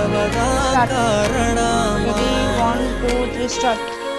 Start. Ready, one, two, three, start.